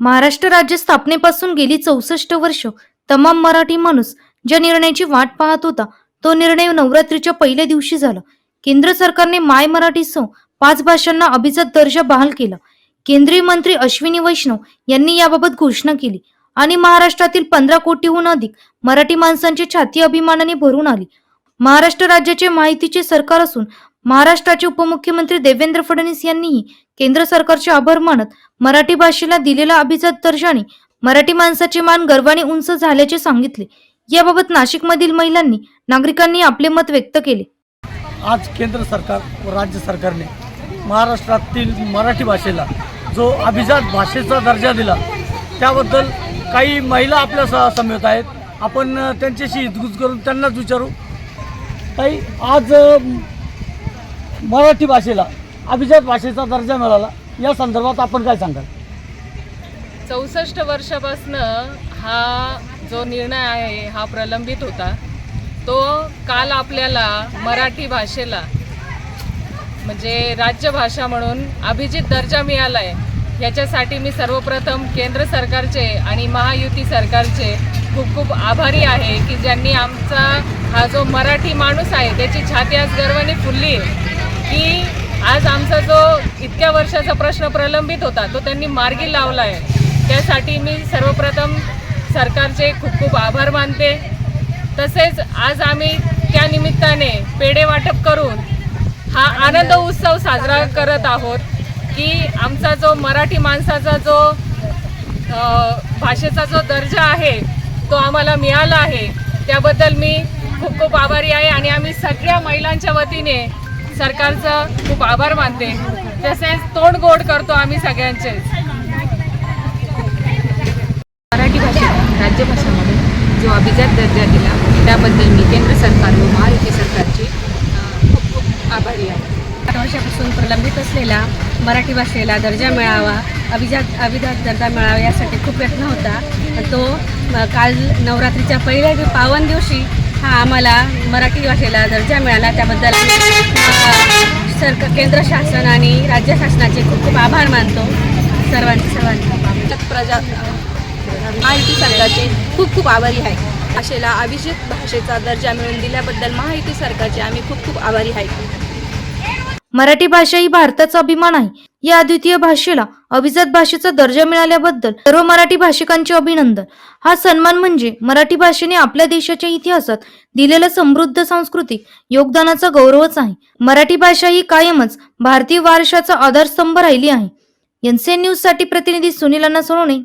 महाराष्ट्र राज्य स्थापनेपासून गेली चौसष्ट वर्ष तमाम मराठी माणूस ज्या निर्णयाची वाट पाहत होता तो निर्णय नवरात्रीच्या पहिल्या दिवशी झाला. केंद्र सरकारने माय मराठीसह पाच भाषांना अभिजात दर्जा बहाल केला. केंद्रीय मंत्री अश्विनी वैष्णव यांनी याबाबत घोषणा केली आणि महाराष्ट्रातील पंधरा कोटीहून अधिक मराठी माणसांची छाती अभिमानाने भरून आली. महाराष्ट्र राज्याचे माहितीचे सरकार असून महाराष्ट्राचे उपमुख्यमंत्री देवेंद्र फडणवीस यांनीही केंद्र सरकारचे आभार मानत मराठी भाषेला दिलेला अभिजात दर्जाने मराठी माणसाचे मान गर्वाने उंच झाल्याचे सांगितले. याबाबत नाशिकमधील महिलांनी नागरिकांनी आपले मत व्यक्त केले. आज केंद्र सरकार व राज्य सरकारने महाराष्ट्रातील मराठी भाषेला जो अभिजात भाषेचा दर्जा दिला त्याबद्दल काही महिला आपल्या स समेत आहेत. आपण त्यांच्याशी हितगुज करून त्यांनाच विचारू. काही आज मराठी भाषेला अभिजात भाषेचा दर्जा मिळाला. या संदर्भात आपण काय सांगाल? चौसष्ट वर्षापासनं हा जो निर्णय आहे हा प्रलंबित होता. तो काल आपल्याला मराठी भाषेला म्हणजे राज्यभाषा म्हणून अभिजित दर्जा मिळाला आहे याच्यासाठी मी सर्वप्रथम केंद्र सरकारचे आणि महायुती सरकारचे खूप खूप आभारी आहे की ज्यांनी आमचा हा जो मराठी माणूस आहे त्याची छाती आज गर्वाने फुलली आहे. की आज आमचा जो इतक्या वर्षाचा प्रश्न प्रलंबित होता तो त्यांनी मार्गी लावला आहे. त्यासाठी मी सर्वप्रथम सरकारचे खूप खूप आभार मानते. तसेच आज आम्ही त्या निमित्ताने पेढे वाटप करून हा आनंद उत्सव साजरा करत आहोत की आमचा जो मराठी माणसाचा जो भाषेचा जो दर्जा आहे तो आम्हाला मिळाला आहे. त्याबद्दल मी खूप खूप आभारी आहे आणि आम्ही सगळ्या महिलांच्या वतीने सरकारचं खूप आभार मानते. तसेच तोंड गोड करतो आम्ही सगळ्यांचेच. मराठी भाषेला राज्यभाषामध्ये जो अभिजात दर्जा दिला त्याबद्दल मी केंद्र सरकार व महायुती सरकारची खूप खूप आभारी आहे. आठ वर्षापासून प्रलंबित असलेला मराठी भाषेला दर्जा मिळावा अभिजात अभिजात दर्जा मिळावा यासाठी खूप प्रयत्न होता. तो काल नवरात्रीच्या पहिल्या पावन दिवशी हा आम्हाला मराठी भाषेला दर्जा मिळाला त्याबद्दल सरकार केंद्र शासन आणि राज्य शासनाचे खूप खूप आभार मानतो सर्वांचे सर्वांचे. प्रजा महायुती सरकारचे खूप खूप आभारी आहे. भाषेला अभिजित भाषेचा दर्जा मिळवून दिल्याबद्दल महायुती सरकारचे आम्ही खूप खूप आभारी आहे. मराठी भाषा ही भारताचा अभिमान आहे. या अद्वितीय भाषेला अभिजात भाषेचा दर्जा मिळाल्याबद्दल सर्व मराठी भाषिकांचे अभिनंदन. हा सन्मान म्हणजे मराठी भाषेने आपल्या देशाच्या इतिहासात दिलेल्या समृद्ध सांस्कृतिक योगदानाचा गौरवच आहे. मराठी भाषा ही कायमच भारतीय वारशाचा आधारस्तंभ राहिली आहे. एनसीएन न्यूजसाठी प्रतिनिधी सुनील अण्णा सोनवणे.